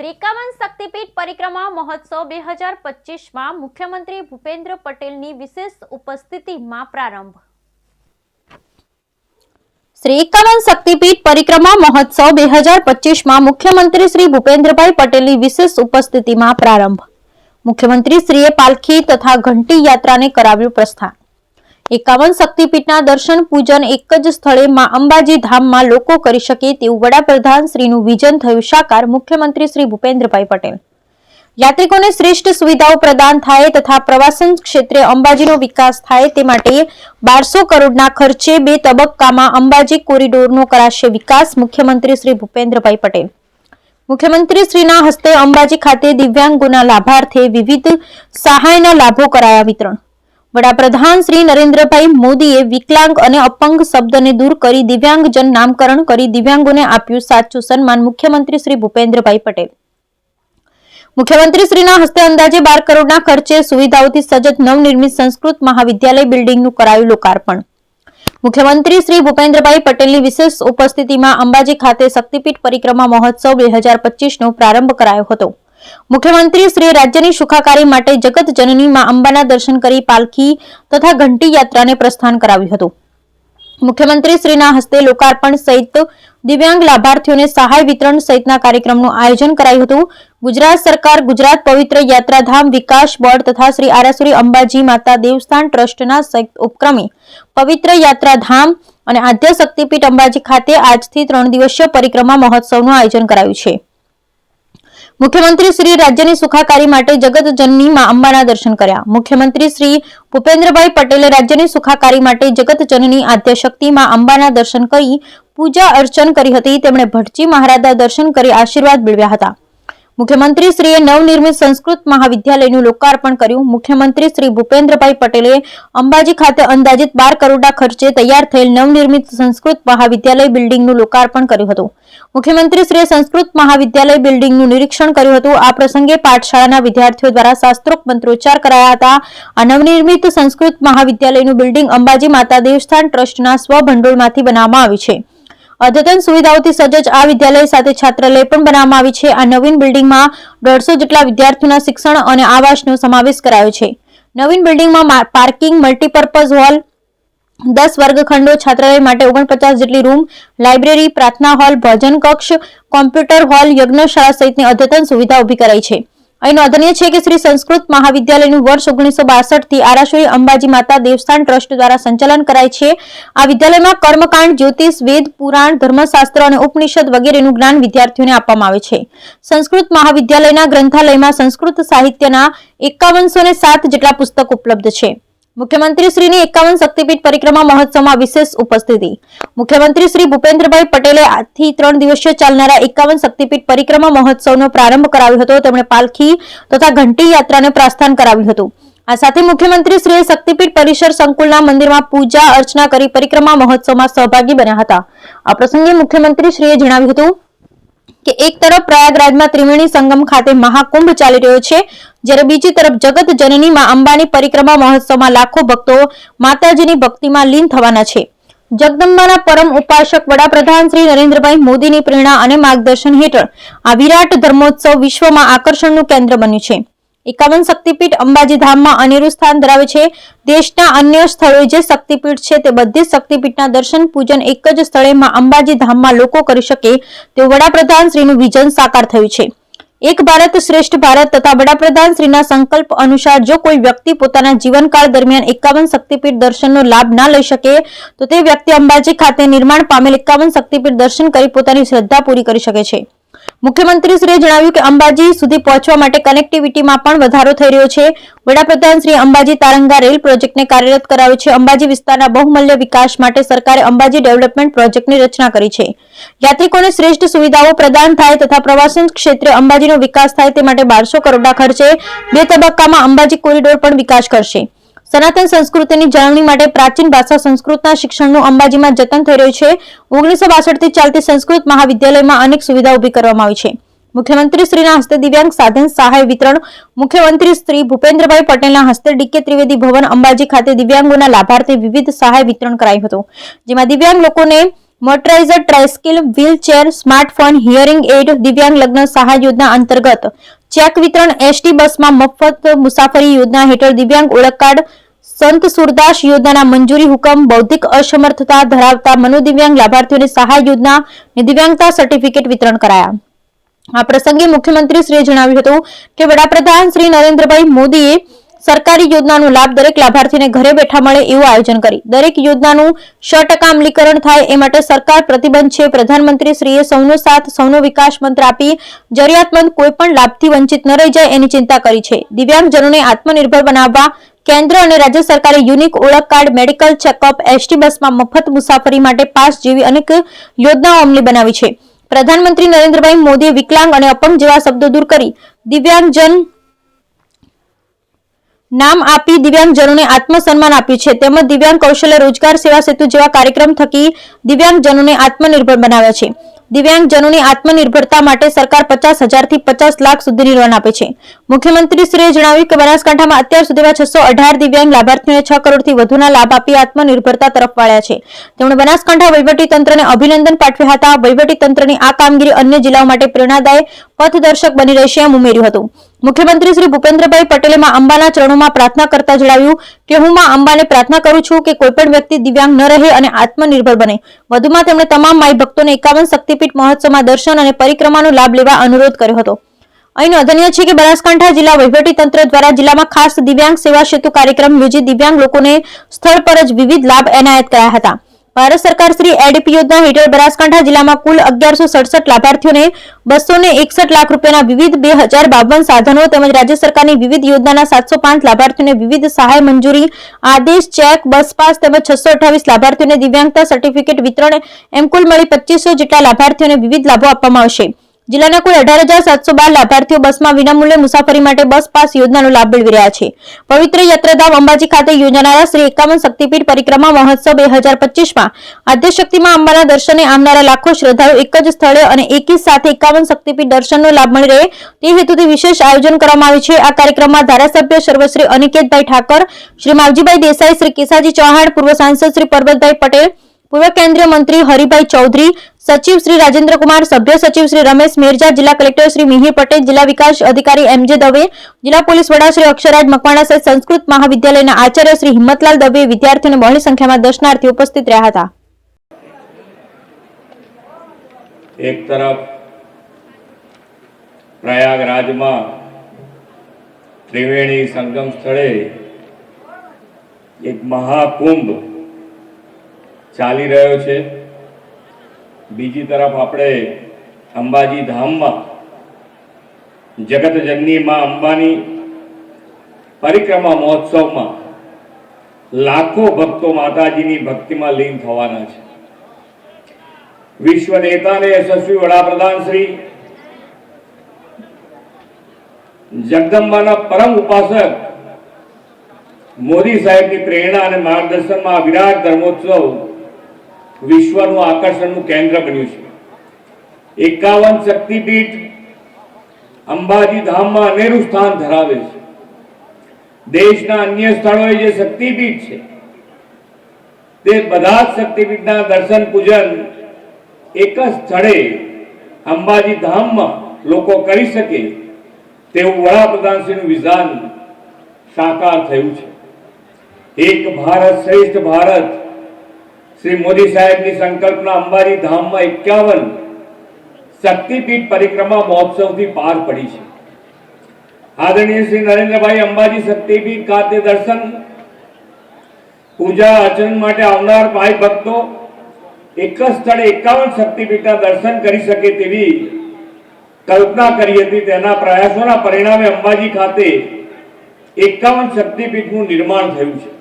શ્રી એકાવન શક્તિપીઠ પરિક્રમા મહોત્સવ બે હજાર પચીસમાં મુખ્યમંત્રી ભૂપેન્દ્ર પટેલની વિશેષ ઉપસ્થિતિમાં પ્રારંભ. શ્રીકાવન શક્તિપીઠ પરિક્રમા મહોત્સવ બે હજાર પચીસમાં મુખ્યમંત્રી શ્રી ભૂપેન્દ્રભાઈ પટેલની વિશેષ ઉપસ્થિતિમાં પ્રારંભ. મુખ્યમંત્રી શ્રીએ પાલખી તથા ઘંટી યાત્રાને કરાવ્યું પ્રસ્થાન. એકાવન શક્તિપીઠના દર્શન પૂજન એક જ સ્થળે માં અંબાજી ધામમાં લોકો કરી શકે તેવું વડાપ્રધાન શ્રીનું વિઝન થયું, સાકાર મુખ્યમંત્રી શ્રી ભૂપેન્દ્રભાઈ પટેલ. યાત્રિકોને શ્રેષ્ઠ સુવિધાઓ પ્રદાન થાય તથા પ્રવાસન ક્ષેત્રે અંબાજીનો વિકાસ થાય તે માટે બારસો કરોડના ખર્ચે બે તબક્કામાં અંબાજી કોરિડોરનો કરાશે વિકાસ, મુખ્યમંત્રી શ્રી ભૂપેન્દ્રભાઈ પટેલ. મુખ્યમંત્રી શ્રીના હસ્તે અંબાજી ખાતે દિવ્યાંગોના લાભાર્થે વિવિધ સહાયના લાભો કરાયા વિતરણ. વડાપ્રધાન શ્રી નરેન્દ્રભાઈ મોદીએ વિકલાંગ અને અપંગ શબ્દને દૂર કરી દિવ્યાંગજન નામકરણ કરી દિવ્યાંગોને આપ્યું સાચું સન્માન મુખ્યમંત્રી શ્રી ભૂપેન્દ્રભાઈ પટેલ. મુખ્યમંત્રી શ્રીના હસ્તે અંદાજે બાર કરોડના ખર્ચે સુવિધાઓથી સજ્જ નવનિર્મિત સંસ્કૃત મહાવિદ્યાલય બિલ્ડિંગનું કરાયું લોકાર્પણ. મુખ્યમંત્રી શ્રી ભૂપેન્દ્રભાઈ પટેલની વિશેષ ઉપસ્થિતિમાં અંબાજી ખાતે શક્તિપીઠ પરિક્રમા મહોત્સવ બે હજાર પચીસનો પ્રારંભ કરાયો હતો. મુખ્યમંત્રી શ્રી રાજ્યની સુખાકારી માટે જગત જનની માં અંબાના દર્શન કરી પાલખી તથા ઘંટી યાત્રાને પ્રસ્થાન કરાવ્યું હતું. મુખ્યમંત્રી શ્રીના હસ્તે લોકાર્પણ સહિત દિવ્યાંગ લાભાર્થીઓને સહાય વિતરણ સહિતના કાર્યક્રમનું આયોજન કરાયું હતું. ગુજરાત સરકાર ગુજરાત પવિત્ર યાત્રાધામ વિકાસ બોર્ડ તથા શ્રી આરાસુરી અંબાજી માતા દેવસ્થાન ટ્રસ્ટના સંયુક્ત ઉપક્રમે પવિત્ર યાત્રાધામ અને આદ્ય શક્તિપીઠ અંબાજી ખાતે આજથી ત્રણ દિવસીય પરિક્રમા મહોત્સવનું આયોજન કરાયું છે. મુખ્યમંત્રી શ્રી રાજ્યની સુખાકારી માટે જગત જનની માં અંબાના દર્શન કર્યા. મુખ્યમંત્રી શ્રી ભૂપેન્દ્રભાઈ પટેલે રાજ્યની સુખાકારી માટે જગત જનની આદ્યશક્તિ માં અંબાના દર્શન કરી પૂજા અર્ચન કરી હતી. તેમણે ભટજી મહારાજના દર્શન કરી આશીર્વાદ મેળવ્યા હતા. મુખ્યમંત્રી શ્રીએ નવનિર્મિત સંસ્કૃત મહાવિદ્યાલયનું લોકાર્પણ કર્યું. મુખ્યમંત્રી શ્રી ભૂપેન્દ્રભાઈ પટેલે અંબાજી ખાતે અંદાજિત બાર કરોડના ખર્ચે તૈયાર થયેલ નવનિર્મિત સંસ્કૃત મહાવિદ્યાલય બિલ્ડિંગનું લોકાર્પણ કર્યું હતું. મુખ્યમંત્રી શ્રીએ સંસ્કૃત મહાવિદ્યાલય બિલ્ડિંગનું નિરીક્ષણ કર્યું હતું. આ પ્રસંગે પાઠશાળાના વિદ્યાર્થીઓ દ્વારા શાસ્ત્રોક મંત્રોચ્ચાર કરાયા હતા. આ નવનિર્મિત સંસ્કૃત મહાવિદ્યાલયનું બિલ્ડિંગ અંબાજી માતા દેવસ્થાન ટ્રસ્ટના સ્વભંડોળમાંથી બનાવવામાં આવ્યું છે. અદ્યતન સુવિધાઓથી સજ્જ આ વિદ્યાલય સાથે છાત્રાલય પણ બનાવવામાં આવી છે. આ નવીન બિલ્ડિંગમાં દોઢસો જેટલા વિદ્યાર્થીઓના શિક્ષણ અને આવાસનો સમાવેશ કરાયો છે. નવીન બિલ્ડિંગમાં પાર્કિંગ, મલ્ટીપર્પઝ હોલ, દસ વર્ગખંડો, છાત્રાલય માટે ઓગણપચાસ જેટલી રૂમ, લાઇબ્રેરી, પ્રાર્થના હોલ, ભોજન કક્ષ, કોમ્પ્યુટર હોલ, યજ્ઞશાળા સહિતની અદ્યતન સુવિધા ઊભી કરાઈ છે. અહીં નોંધનીય છે કે શ્રી સંસ્કૃત મહાવિદ્યાલયનું વર્ષ ઓગણીસો બાસઠથી આરાશ્વરી અંબાજી માતા દેવસ્થાન ટ્રસ્ટ દ્વારા સંચાલન કરાય છે. આ વિદ્યાલયમાં કર્મકાંડ, જ્યોતિષ, વેદ, પુરાણ, ધર્મશાસ્ત્ર અને ઉપનિષદ વગેરેનું જ્ઞાન વિદ્યાર્થીઓને આપવામાં આવે છે. સંસ્કૃત મહાવિદ્યાલયના ગ્રંથાલયમાં સંસ્કૃત સાહિત્યના એકાવનસો સાત જેટલા પુસ્તક ઉપલબ્ધ છે. મુખ્યમંત્રી શ્રીની એકાવન શક્તિપીઠ પરિક્રમા મહોત્સવમાં વિશેષ ઉપસ્થિતિ. મુખ્યમંત્રી શ્રી ભૂપેન્દ્રભાઈ પટેલે આજથી ત્રણ દિવસીય ચાલનારા એકાવન શક્તિપીઠ પરિક્રમા મહોત્સવનો પ્રારંભ કરાવ્યો હતો. તેમણે પાલખી તથા ઘંટી યાત્રાને પ્રસ્થાન કરાવ્યું હતું. આ સાથે મુખ્યમંત્રી શ્રીએ શક્તિપીઠ પરિસર સંકુલના મંદિરમાં પૂજા અર્ચના કરી પરિક્રમા મહોત્સવમાં સહભાગી બન્યા હતા. આ પ્રસંગે મુખ્યમંત્રી શ્રીએ જણાવ્યું હતું કે એક તરફ પ્રયાગરાજમાં ત્રિવેણી સંગમ ખાતે મહાકુંભ ચાલી રહ્યો છે, જ્યારે બીજી તરફ જગત જનનીમાં અંબાની પરિક્રમા મહોત્સવમાં લાખો ભક્તો માતાજીની ભક્તિમાં લીન થવાના છે. જગદંબાના પરમ ઉપાસક વડાપ્રધાન શ્રી નરેન્દ્રભાઈ મોદીની પ્રેરણા અને માર્ગદર્શન હેઠળ આ વિરાટ ધર્મોત્સવ વિશ્વમાં આકર્ષણનું કેન્દ્ર બન્યું છે. એકાવન શક્તિપીઠ અંબાજી ધામમાં અનેરું સ્થાન ધરાવે છે. દેશના અન્ય સ્થળોએ જે શક્તિપીઠ છે તે બધી શક્તિપીઠના દર્શન, પૂજન એક જ સ્થળે અંબાજી ધામમાં લોકો કરી શકે તેવું વડાપ્રધાન શ્રીનું વિઝન સાકાર થયું છે. એક ભારત શ્રેષ્ઠ ભારત તથા વડાપ્રધાન શ્રીના સંકલ્પ અનુસાર જો કોઈ વ્યક્તિ પોતાના જીવનકાળ દરમિયાન એકાવન શક્તિપીઠ દર્શનનો લાભ ના લઈ શકે, તો તે વ્યક્તિ અંબાજી ખાતે નિર્માણ પામેલ એકાવન શક્તિપીઠ દર્શન કરી પોતાની શ્રદ્ધા પૂરી કરી શકે છે. મુખ્યમંત્રીશ્રીએ જણાવ્યું કે અંબાજી સુધી પહોંચવા માટે કનેક્ટિવિટીમાં પણ વધારો થઈ રહ્યો છે. વડાપ્રધાન શ્રી અંબાજી તારંગા રેલ પ્રોજેક્ટને કાર્યરત કરાવ્યો છે. અંબાજી વિસ્તારના બહુમૂલ્ય વિકાસ માટે સરકારે અંબાજી ડેવલપમેન્ટ પ્રોજેક્ટની રચના કરી છે. યાત્રિકોને શ્રેષ્ઠ સુવિધાઓ પ્રદાન થાય તથા પ્રવાસન ક્ષેત્રે અંબાજીનો વિકાસ થાય તે માટે બારસો કરોડના ખર્ચે બે તબક્કામાં અંબાજી કોરિડોર પણ વિકાસ કરશે. સનાતન સંસ્કૃતિની જાળવણી માટે પ્રાચીન ભાષા સંસ્કૃતના શિક્ષણનું અંબાજીમાં જતન થઈ રહ્યું છે. ઓગણીસો બાસઠથી ચાલતી સંસ્કૃત મહાવિદ્યાલયમાં અનેક સુવિધા ઊભી કરવામાં આવી છે. મુખ્યમંત્રી શ્રીના હસ્તે દિવ્યાંગ સાધન સહાય વિતરણ, મુખ્યમંત્રી શ્રી ભૂપેન્દ્રભાઈ પટેલના હસ્તે ડીકે ત્રિવેદી ભવન અંબાજી ખાતે દિવ્યાંગોના લાભાર્થે વિવિધ સહાય વિતરણ કરાયું હતું. જેમાં દિવ્યાંગ લોકોને motorised tricycle wheelchair, smartphone, hearing aid દિવ્યાંગ લગ્ન સહાય યોજના અંતર્ગત ચેક વિતરણ એસટી બસમાં મફત મુસાફરી યોજના હેઠળ દિવ્યાંગ ઓળખ કાર્ડ સંત સુરદાસ યોજનાના મંજૂરી હુકમ, બૌદ્ધિક અસમર્થતા ધરાવતા મનોદિવ્યાંગ લાભાર્થીઓને સહાય યોજના દિવ્યાંગતા સર્ટિફિકેટ વિતરણ કરાયા. આ પ્રસંગે મુખ્યમંત્રી શ્રીએ જણાવ્યું હતું કે વડાપ્રધાન શ્રી નરેન્દ્રભાઈ મોદીએ સરકારી યોજનાનો લાભ દરેક લાભાર્થીને ઘરે બેઠા મળે એવું આયોજન કરી. દરેક યોજનાનું સો ટકા અમલીકરણ થાય એ માટે સરકાર પ્રતિબંધ છે. પ્રધાનમંત્રી સૌનો સાથ, સૌનો વિકાસ મંત્ર આપી જરૂરિયાતમંદ કોઈ લાભથી વંચિત ન રહી જાય એની ચિંતા કરી છે. દિવ્યાંગજનોને આત્મનિર્ભર બનાવવા કેન્દ્ર અને રાજ્ય સરકારે યુનિક ઓળખ કાર્ડ, મેડિકલ ચેકઅપ, એસટી બસમાં મફત મુસાફરી માટે પાસ જેવી અનેક યોજનાઓ અમલી બનાવી છે. પ્રધાનમંત્રી નરેન્દ્રભાઈ મોદીએ વિકલાંગ અને અપંગ જેવા શબ્દો દૂર કરી. દિવ્યાંગજન નામ આપી દિવ્યાંગજનોને આત્મસન્માન આપ્યું છે. તેમજ દિવ્યાંગ કૌશલ્ય રોજગાર સેવા સેતુ જેવા કાર્યક્રમ થકી દિવ્યાંગજનોને આત્મનિર્ભર બનાવ્યા છે. દિવ્યાંગજનોની આત્મનિર્ભરતા માટે સરકાર પચાસ હજારથી પચાસ લાખ સુધીની લોન આપે છે. મુખ્યમંત્રીશ્રીએ જણાવ્યું કે બનાસકાંઠામાં અત્યાર સુધીમાં છસો અઢાર દિવ્યાંગ લાભાર્થીઓને છ કરોડથી વધુના લાભ આપી આત્મનિર્ભરતા તરફ વાળ્યા છે. તેમણે બનાસકાંઠા તંત્રને અભિનંદન પાઠવ્યા હતા. તંત્રની આ કામગીરી અન્ય જિલ્લાઓ માટે પ્રેરણાદાય, પથદર્શક બની રહેશે એમ ઉમેર્યું હતું. મુખ્યમંત્રી શ્રી ભૂપેન્દ્રભાઈ પટેલે માં અંબાના ચરણોમાં પ્રાર્થના કરતા જણાવ્યું કે હું માં અંબાને પ્રાર્થના કરું છું કે કોઈપણ વ્યક્તિ દિવ્યાંગ ન રહે અને આત્મનિર્ભર બને. વધુમાં તેમણે તમામ માઈ ભક્તોને એકાવન શક્તિપીઠ મહોત્સવમાં દર્શન અને પરિક્રમાનો લાભ લેવા અનુરોધ કર્યો હતો. અહીં નોંધનીય છે કે બનાસકાંઠા જિલ્લા તંત્ર દ્વારા જિલ્લામાં ખાસ દિવ્યાંગ સેવા સેતુ કાર્યક્રમ યોજી દિવ્યાંગ લોકોને સ્થળ પર જ વિવિધ લાભ એનાયત કરાયા હતા. ભારત સરકાર શ્રી એડીપી યોજના હેઠળ બનાસકાંઠા જિલ્લામાં કુલ અગિયારસો સડસઠ લાભાર્થીઓને બસો ને એકસઠ લાખ રૂપિયાના વિવિધ બે હજાર બાવન સાધનો તેમજ રાજ્ય સરકારની વિવિધ યોજનાના સાતસો પાંચ લાભાર્થીઓને વિવિધ સહાય મંજૂરી, આદેશ, ચેક, બસ પાસ તેમજ છસો અઠ્ઠાવીસ લાભાર્થીઓને દિવ્યાંગતા સર્ટિફિકેટ વિતરણ, એમ કુલ મળી પચીસો જેટલા લાભાર્થીઓને વિવિધ લાભો આપવામાં આવશે. જિલ્લાના કુલ અઢાર હજાર સાતસો બાર લાભાર્થીઓ બસમાં વિનામૂલ્યે મુસાફરી માટે બસ પાસ યોજનાનો લાભ મેળવી રહ્યા છે. પવિત્ર યાત્રાધામ અંબાજી ખાતે યોજાનારા શ્રી એકાવન શક્તિપીઠ પરિક્રમા મહોત્સવ બે હજાર પચીસમાં આદ્યશક્તિમાં અંબાના દર્શને આવનારા લાખો શ્રદ્ધાળુ એક જ સ્થળે અને એકી સાથે એકાવન શક્તિપીઠ દર્શનનો લાભ મળી રહે તે હેતુથી વિશેષ આયોજન કરવામાં આવ્યું છે. આ કાર્યક્રમમાં ધારાસભ્ય સર્વશ્રી અનિકેતભાઈ ઠાકર, શ્રી માવજીભાઈ દેસાઈ, શ્રી કેસાજી ચૌહાણ, પૂર્વ સાંસદ શ્રી પરબતભાઈ પટેલ પૂર્વ કેન્દ્રીય મંત્રી હરિભાઈ ચૌધરી, સચિવ શ્રી રાજેન્દ્ર કુમાર સભ્ય સચિવ શ્રી રમેશ મેરજા, જિલ્લા કલેક્ટર શ્રી મિહિર પટેલ, જિલ્લા વિકાસ અધિકારી એમ જે દવે, જિલ્લા પોલીસ વડા શ્રી અક્ષરાજ મકવાણા સહિત સંસ્કૃત મહાવિદ્યાલયના આચાર્ય શ્રી હિંમતલાલ દવે વિદ્યાર્થીઓને બહોળી સંખ્યામાં દર્શનાર્થી ઉપસ્થિત રહ્યા હતા. એક તરફ પ્રયાગરાજમાં ત્રિવેણી સંગમ સ્થળે એક મહાકુંભ ચાલી રહ્યો છે. બીજી તરફ આપણે અંબાજી ધામમાં જગતજનની માં અંબાની પરિક્રમા મહોત્સવમાં લાખો ભક્તો માતાજીની ભક્તિમાં લીન થવાના છે. વિશ્વ નેતા અને યશસ્વી વડાપ્રધાન શ્રી જગદંબાના પરમ ઉપાસક મોદી સાહેબની પ્રેરણા અને માર્ગદર્શનમાં વિરાટ ધર્મોત્સવ વિશ્વનું આકર્ષણનું કેન્દ્ર બન્યું છે. એકાવન શક્તિપીઠ અંબાજી ધામમાં અનેરું સ્થાન ધરાવે છે. દેશના અન્ય સ્થળોએ જે શક્તિપીઠ છે, તે બધા જ શક્તિપીઠના દર્શન પૂજન એક જ સ્થળે અંબાજી ધામમાં લોકો કરી શકે તેવું વડાપ્રધાનશ્રીનું વિધાન સાકાર થયું છે. એક ભારત શ્રેષ્ઠ ભારત શ્રી મોદી સાહેબની સંકલ્પના અંબાજી ધામમાં એકાવન શક્તિપીઠ પરિક્રમા મહોત્સવથી પાર પડી છે. આદરણીય શ્રી નરેન્દ્રભાઈ અંબાજી શક્તિપીઠ ખાતે દર્શન, પૂજા, અર્ચન માટે આવનાર ભાઈ ભક્તો એક જ સ્થળે એકાવન શક્તિપીઠના દર્શન કરી શકે તેવી કલ્પના કરી હતી. તેના પ્રયાસોના પરિણામે અંબાજી ખાતે એકાવન શક્તિપીઠનું નિર્માણ થયું છે.